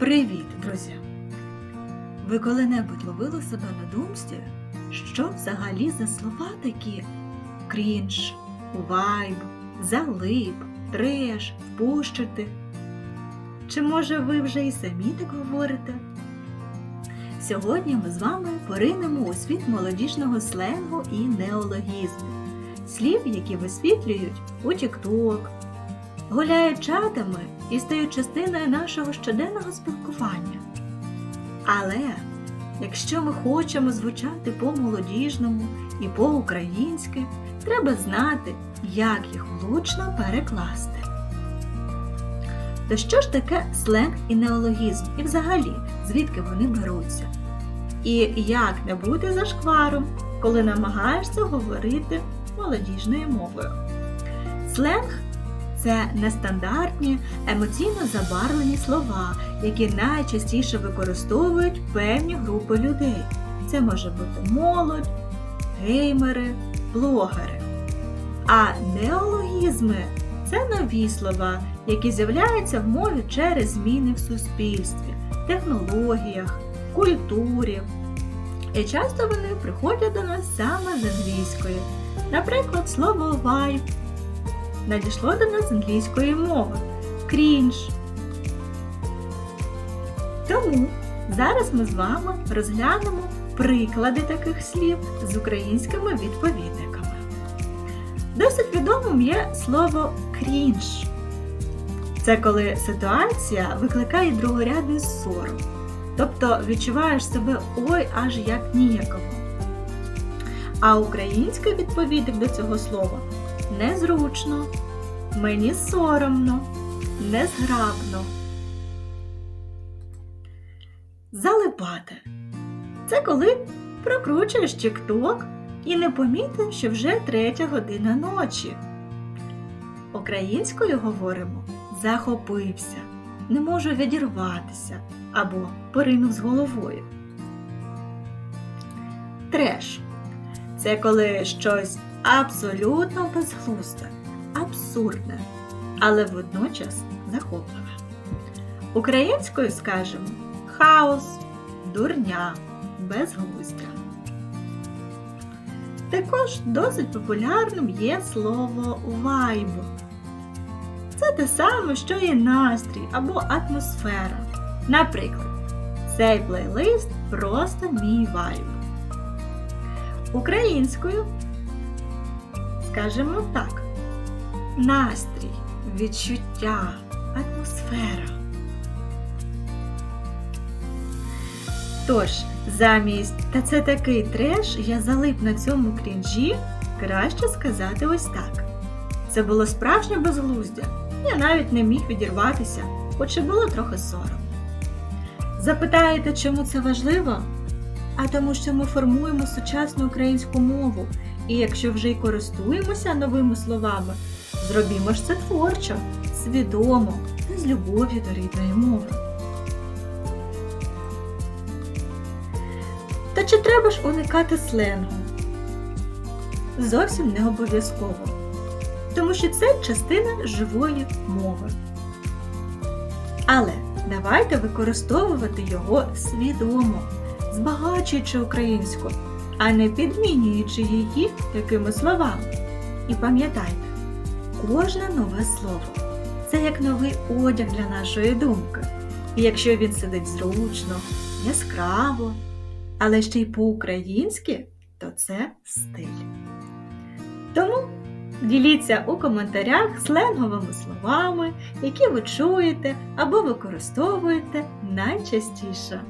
Привіт, друзі! Ви коли-небудь ловили себе на думці, що взагалі за слова такі крінж, вайб, залип, треш, впущити? Чи може ви вже і самі так говорите? Сьогодні ми з вами поринемо у світ молодіжного сленгу і неологізмів, слів, які висвітлюють у TikTok, гуляють чатами і стають частиною нашого щоденного спілкування. Але якщо ми хочемо звучати по-молодіжному і по-українськи, треба знати, як їх влучно перекласти. То що ж таке сленг і неологізм? І взагалі, звідки вони беруться? І як не бути зашкваром, коли намагаєшся говорити молодіжною мовою? Сленг це нестандартні, емоційно забарвлені слова, які найчастіше використовують певні групи людей. Це може бути молодь, геймери, блогери. А неологізми це нові слова, які з'являються в мові через зміни в суспільстві, технологіях, культурі. І часто вони приходять до нас саме з англійської. Наприклад, слово вайб надійшло до нас з англійської мови крінж. Тому зараз ми з вами розглянемо приклади таких слів з українськими відповідниками. Досить відомим є слово крінж. Це коли ситуація викликає другорядний сором. Тобто відчуваєш себе ой аж як ніяково. А український відповідник до цього слова незручно, мені соромно, незграбно. Залипати. Це коли прокручуєш тік-ток і не помітив, що вже третя година ночі. Українською говоримо захопився, не можу відірватися або поринув з головою. Треш це коли щось абсолютно безглузде, абсурдне, але водночас захопливе. Українською скажемо хаос, дурня, безглуздя. Також досить популярним є слово вайб. Це те саме, що і настрій або атмосфера. Наприклад, цей плейлист просто мій вайб. Українською скажемо так: настрій, відчуття, атмосфера. Тож, замість та це такий треш, я залип на цьому крінжі, краще сказати ось так. Це було справжнє безглуздя. Я навіть не міг відірватися, хоч і було трохи сором. Запитаєте, чому це важливо? А тому, що ми формуємо сучасну українську мову, і якщо вже й користуємося новими словами, зробімо ж це творчо, свідомо з любов'ю до рідної мови. Та чи треба ж уникати сленгу? Зовсім не обов'язково, тому що це частина живої мови. Але давайте використовувати його свідомо, збагачуючи українську, а не підмінюючи її такими словами. І пам'ятайте, кожне нове слово це як новий одяг для нашої думки. І якщо він сидить зручно, яскраво, але ще й по-українськи, то це стиль. Тому діліться у коментарях сленговими словами, які ви чуєте або використовуєте найчастіше.